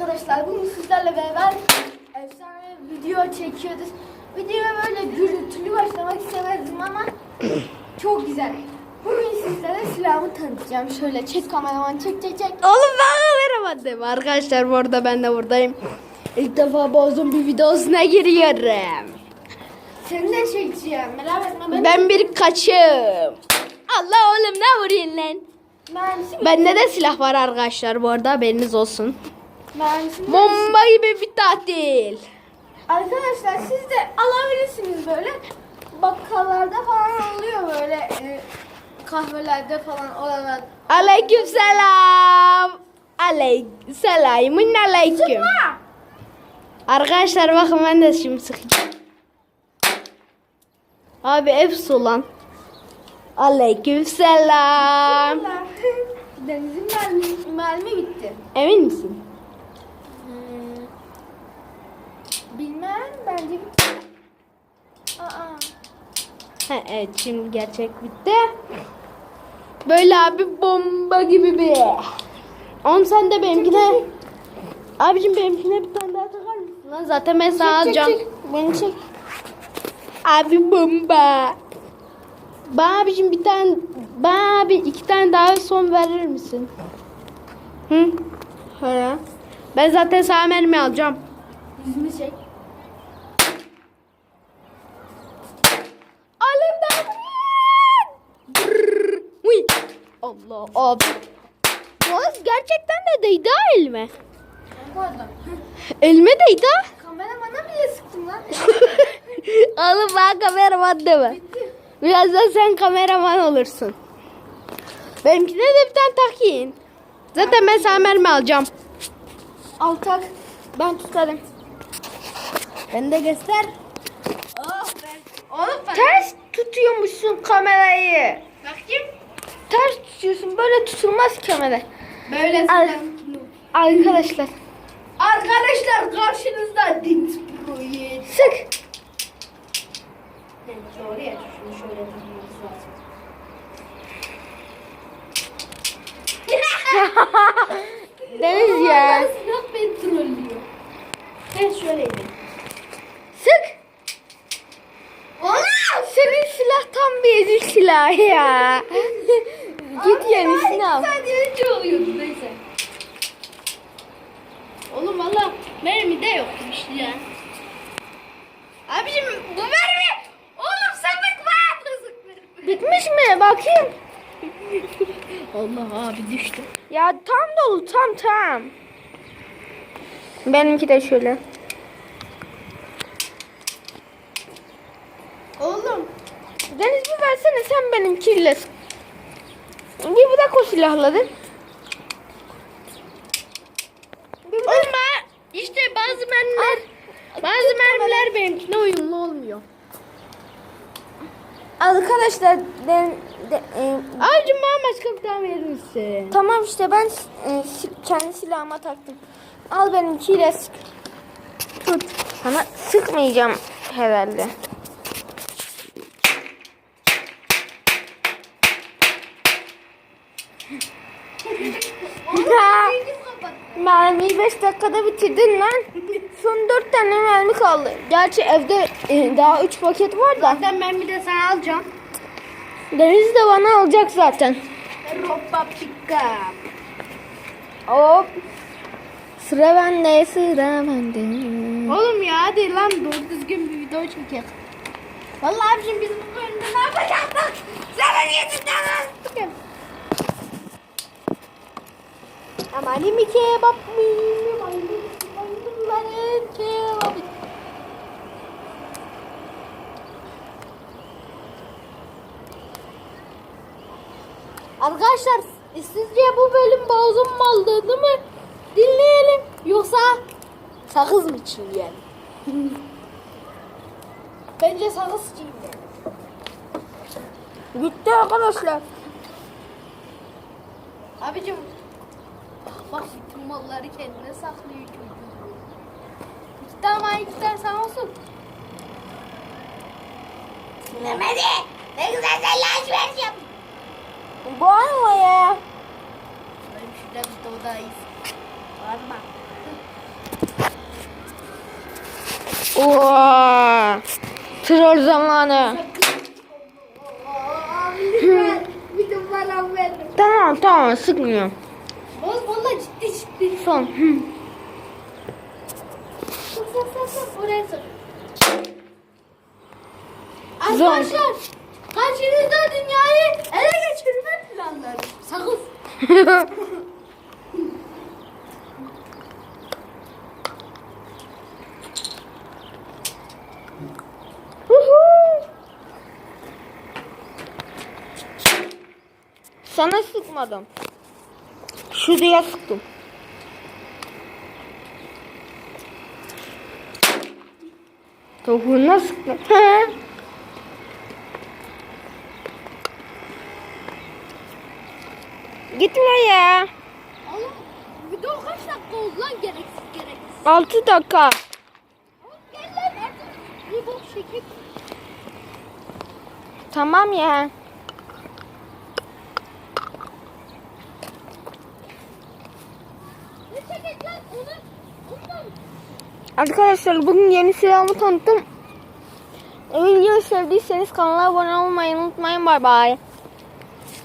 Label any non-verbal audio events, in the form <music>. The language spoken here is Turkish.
arkadaşlar bugün sizlerle beraber efsane video çekiyoruz. Videoya böyle gürültülü başlamak istemezdim ama <clears throat> çok güzel. Bugün sizlere silahımı tanıtacağım. Şöyle çek kameraman çek çek çek. Oğlum ben kameramadım. Arkadaşlar bu arada ben de buradayım. İlk defa bozum bir videosuna giriyorum. Seni de çekeceğim. Merak etme. Ben, Ben bir kaçım. Allah oğlum ne vuruyorsun lan? Mermisi Bende de silah var arkadaşlar bu arada haberiniz olsun. Mermisi Bomba gibi bir tatil. Arkadaşlar siz de alabilirsiniz böyle. Bakkallarda falan oluyor böyle e, kahvelerde falan oralar. Aleyküm selam. Aleyküm selamun aleyküm. Sıkma! Arkadaşlar bakın ben de şimdi sıkacağım. Abi hepsi olan. Aleyküm selam. <laughs> Denizin mermi, mermi bitti. Emin misin? Hmm. Bilmem bence bitti. Aa. Ha, evet şimdi gerçek bitti. Böyle abi bomba gibi bir. On sen de benimkine. Abicim benimkine bir tane daha takar mısın? Lan zaten ben sana Çek, çek, alacağım. çek. Beni çek. Abi bomba. Bana abicim bir tane bana abi iki tane daha son verir misin? Hı? He. Ben zaten sana mermi alacağım. Yüzümü çek. Allah abi. Boğaz gerçekten de değdi elime. Elime değdi. Kameramana bile sıktım lan. <laughs> Oğlum ben kameraman deme. Bitti. Birazdan sen kameraman olursun. Benimkine de bir tane takayım. Zaten ben sana mermi alacağım. Al tak. Ben tutarım. Ben de göster. Oh be. Oğlum ben. Ters tutuyormuşsun kamerayı. Bakayım. Ters tutuyorsun. Böyle tutulmaz kamera. Böyle Al. Arkadaşlar. Arkadaşlar karşınızda Dins Pro'yu. Sık. Şunu şöyle lazım. <laughs> Deniz ya. Beni trollüyor. Ben şöyleydi. Sık. Oğlum! Senin silah tam bir ezik silah ya. <laughs> Git yenisini al. Saniye önce oluyordu neyse. Oğlum valla mermi de yokmuş ya. Abicim bu mermi. Oğlum sakın var. Bitmiş mi? Bakayım. <laughs> Allah abi düştü. Ya tam dolu tam tam. Benimki de şöyle. Oğlum. Deniz bir versene sen sık. Bir bırak o silahları. Oğlum ha, işte bazı mermiler bazı mermiler benimkine uyumlu olmuyor. Arkadaşlar ben de, e, Abicim bana başka bir tane verir misin? tamam işte ben e, si- kendi silahıma taktım. Al benimkiyle sık. Tut. Sana sıkmayacağım herhalde. Ha, Mermiyi 5 dakikada bitirdin lan. Son 4 tane mermi kaldı. Gerçi evde e, daha 3 paket var da. Zaten ben bir de sana alacağım. Deniz de bana alacak zaten. Ropa pick up. Hop. Sıra bende, sıra bende. Oğlum ya hadi lan doğru düzgün bir video çekelim. Vallahi abicim biz bu bölümde ne yapacaktık? Senin yüzünden lan. Amani mi kebap mi? Maymunların kebabı. Arkadaşlar sizce bu bölüm bozum maldığını mı dinleyelim yoksa sakız mı çiğneyelim? <laughs> Bence sakız çiğneyelim. Gitti arkadaşlar. Abicim bak bütün malları kendine saklıyor çocuk. İki tane iki tane sana olsun. Mehmet'i ne güzel sen. Bu an o ya. Benim şurada bir. Var mı? Oo. Troll zamanı. Tamam tamam sıkmıyorum. Oğlum valla ciddi ciddi. Son. Zor. Arkadaşlar karşınızda dünyayı ele geçirme planları. Sakız. Sana sıkmadım. Şuraya sıktım. Topuğuna sıktım. Gitme ya. Oğlum video kaç dakika oldu lan gereksiz gereksiz. 6 dakika. Oğlum gel lan artık. Bir bok çekip. Tamam ya. Ne çekecek lan onu? Arkadaşlar bugün yeni silahımı tanıttım. Videoyu sevdiyseniz kanala abone olmayı unutmayın. Bay bay.